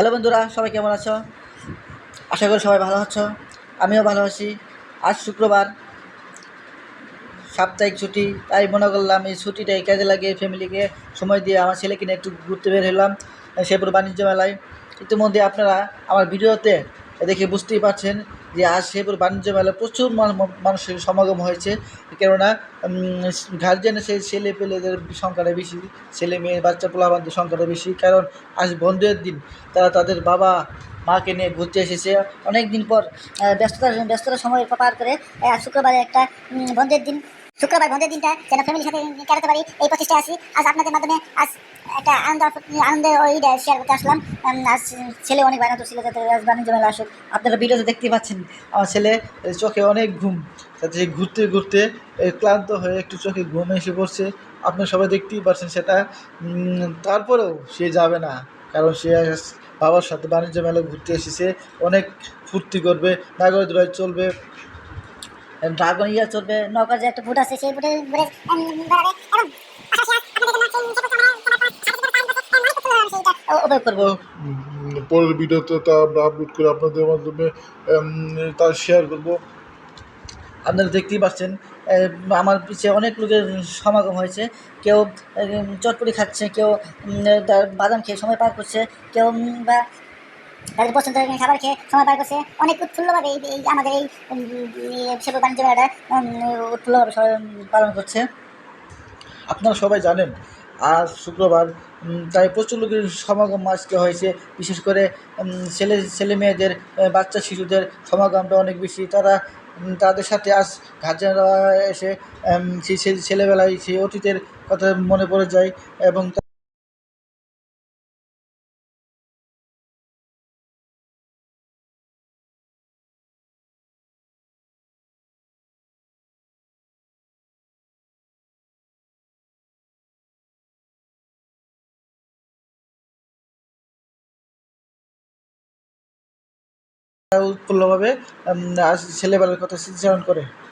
Hello বন্ধুরা, সবাই কেমন আছো? আশা করি সবাই ভালো আছো। আমিও ভালো আছি। আজ শুক্রবার, সাপ্তাহিক ছুটি, তাই মনে করলাম এই ছুটিটাই কাজে লাগিয়ে ফ্যামিলিকে সময় দিয়ে আমার ছেলেকে নিয়ে একটু ঘুরতে বের হলাম, শেরপুর বাণিজ্য মেলায়। ইতিমধ্যে আপনারা আমার ভিডিওতে দেখে বুঝতেই পারছেন যে আজ শেরপুর বাণিজ্য মেলায় প্রচুর মানুষের সমাগম হয়েছে। কেননা গার্জেনের সেই ছেলে পেলেদের সংখ্যাটা বেশি, ছেলে মেয়ে, বাচ্চা পোলাবানদের সংখ্যাটা বেশি। কারণ, আজ বন্ধের দিন, তারা তাদের বাবা, মাকে নিয়ে ঘুরতে এসেছে। অনেক দিন পর ব্যস্ততার ব্যস্ততার সময় পার করে শুক্রবারে একটা বন্ধের দিন, শুক্রবার বন্ধের দিনটা যেন ফ্যামিলির সাথে কাটাতে পারি, এই প্রচেষ্টায় আছি। আজ আপনাদের মাধ্যমে, আজ একটা আনন্দ আনন্দের ওই শেয়ার করতে আসলাম। ছেলে অনেক বায়না ছিল যাতে বাণিজ্য মেলা আসুক। আপনারা ভিডিওতে দেখতেই পাচ্ছেন। আমার ছেলে চোখে অনেক ঘুম। তাতে ঘুরতে ঘুরতে ক্লান্ত হয়ে একটু চোখে ঘুম এসে পড়ছে। আপনারা সবাই দেখতেই পাচ্ছেন সেটা। তারপরেও সে যাবে না। কারণ সে বাবার সাথে বাণিজ্য মেলা ঘুরতে এসেছে। অনেক ফুর্তি করবে নাগর রায় চলবে। ড্রাগন ইয়া চলবে নৌকার যে একটা বুট আছে সেই ঘুরে উপভোগ করব? পরের ভিডিওতে তা আমরা আপলোড করে আপনাদের মাধ্যমে তা শেয়ার করব। আপনারা দেখতেই পাচ্ছেন আমার পিছিয়ে অনেক লোকের সমাগম হয়েছে। কেউ চটপটি খাচ্ছে কেউ বাদাম খেয়ে সময় পার করছে কেউ বা তাদের পছন্দের খাবার খেয়ে সময় পার করছে। অনেক উৎফুল্লভাবে এই এই আমাদের এই সেবা বাণিজ্য মেলাটা উৎফুল্লভাবে পালন করছে। আপনারা সবাই জানেন আজ শুক্রবার তাই প্রচুর লোকের সমাগম আজকে হয়েছে। বিশেষ করে ছেলে ছেলে মেয়েদের বাচ্চা শিশুদের সমাগমটা অনেক বেশি। তারা তাদের সাথে আজ গার্জেনরা এসে সেই ছেলেবেলায় সেই অতীতের কথা মনে পড়ে যায় এবং উৎফুল্লভাবে ছেলেবেলার কথা স্মৃতিচারণ করে।